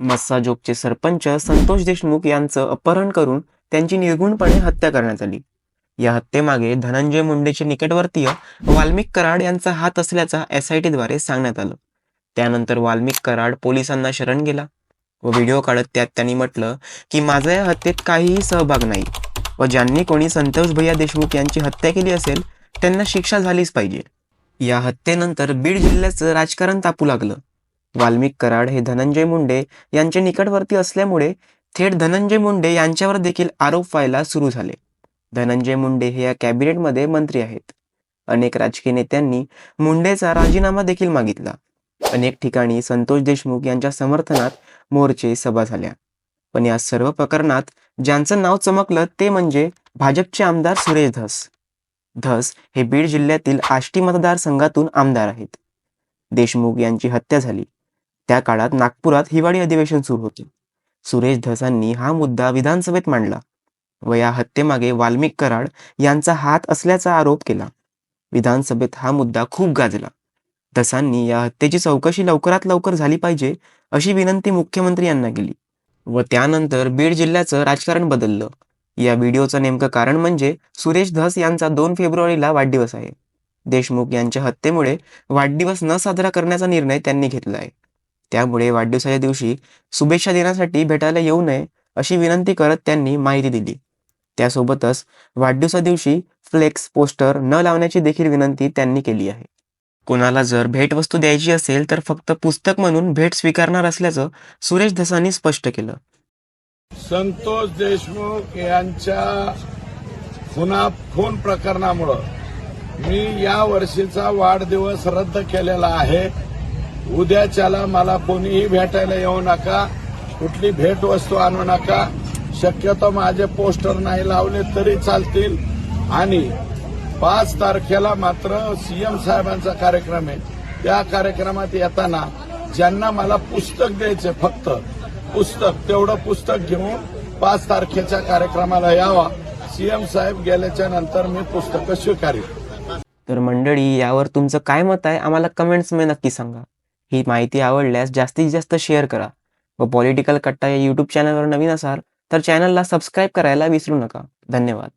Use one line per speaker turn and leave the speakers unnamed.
मस्साजोगचे सरपंच संतोष देशमुख यांचं अपहरण करून त्यांची निर्गुणपणे हत्या करण्यात आली. या हत्येमागे धनंजय मुंडेचे निकटवर्तीय वाल्मिक कराड यांचा हात असल्याचा एसद्वारे सांगण्यात आलं. त्यानंतर वाल्मिक कराड पोलिसांना शरण गेला व व्हिडिओ काढत त्यात त्यांनी म्हटलं की माझा या हत्येत काहीही सहभाग नाही व ज्यांनी कोणी संतोष भैया देशमुख यांची हत्या केली असेल त्यांना शिक्षा झालीच पाहिजे. या हत्येनंतर बीड जिल्ह्याचं राजकारण तापू लागलं. वाल्मिक कराड हे धनंजय मुंडे यांचे निकटवर्ती असल्यामुळे थेट धनंजय मुंडे यांच्यावर देखील आरोप व्हायला सुरू झाले. धनंजय मुंडे हे या कॅबिनेटमध्ये मंत्री आहेत. अनेक राजकीय नेत्यांनी मुंडेचा राजीनामा देखील मागितला. अनेक ठिकाणी संतोष देशमुख यांच्या समर्थनात मोर्चे सभा झाल्या. पण या सर्व प्रकरणात ज्यांचं नाव चमकलं ते म्हणजे भाजपचे आमदार सुरेश धस. धस हे बीड जिल्ह्यातील आष्टी मतदारसंघातून आमदार आहेत. देशमुख यांची हत्या झाली. त्या काळात नागपुरात हिवाळी अधिवेशन सुरू होते. सुरेश धसांनी हा मुद्दा विधानसभेत मांडला. व या हत्येमागे वाल्मिक कराड यांचा हात असल्याचा आरोप केला. विधानसभेत हा मुद्दा खूप गाजला. धसांनी या हत्येची चौकशी लवकरात लवकर झाली पाहिजे अशी विनंती मुख्यमंत्री यांना केली. व त्यानंतर बीड जिल्ह्याचं राजकारण बदललं. या व्हिडिओचं नेमकं कारण म्हणजे सुरेश धस यांचा दोन फेब्रुवारीला वाढदिवस आहे. देशमुख यांच्या हत्येमुळे वाढदिवस न साजरा करण्याचा निर्णय त्यांनी घेतला आहे. त्यामुळे वाढदिवसाच्या दिवशी शुभेच्छा देण्यासाठी भेटायला येऊ नये अशी विनंती करत त्यांनी माहिती दिली. त्यासोबतच वाढदिवसा दिवशी फ्लेक्स पोस्टर न लावण्याची देखील विनंती त्यांनी केली आहे. कोणाला जर भेटवस्तू द्यायची असेल तर फक्त पुस्तक म्हणून भेट स्वीकारणार असल्याचं सुरेश धसानी स्पष्ट केलं.
संतोष देशमुख यांच्या खुना खून प्रकरणामुळं मी या वर्षीचा वाढदिवस रद्द केलेला आहे. उद्याच्याला मला कोणीही भेटायला येऊ नका. कुठली भेटवस्तू आणू नका. शक्यतो माझे पोस्टर नाही लावले तरी चालतील. आणि पाच तारखेला मात्र सीएम साहेबांचा कार्यक्रम आहे. त्या कार्यक्रमात येताना ज्यांना मला पुस्तक द्यायचे फक्त पुस्तक तेवढं पुस्तक घेऊन पाच तारखेच्या कार्यक्रमाला यावा. सीएम साहेब गेल्याच्यानंतर मी पुस्तकं स्वीकारेन.
तर मंडळी यावर तुमचं काय मत आहे? आम्हाला कमेंट्समध्ये नक्की सांगा. ही माहिती आवडल्यास जास्तीत जास्त शेअर करा. व पॉलिटिकल कट्टा या यूट्यूब चॅनलवर नवीन असाल तर चॅनलला सबस्क्राईब करायला विसरू नका. धन्यवाद.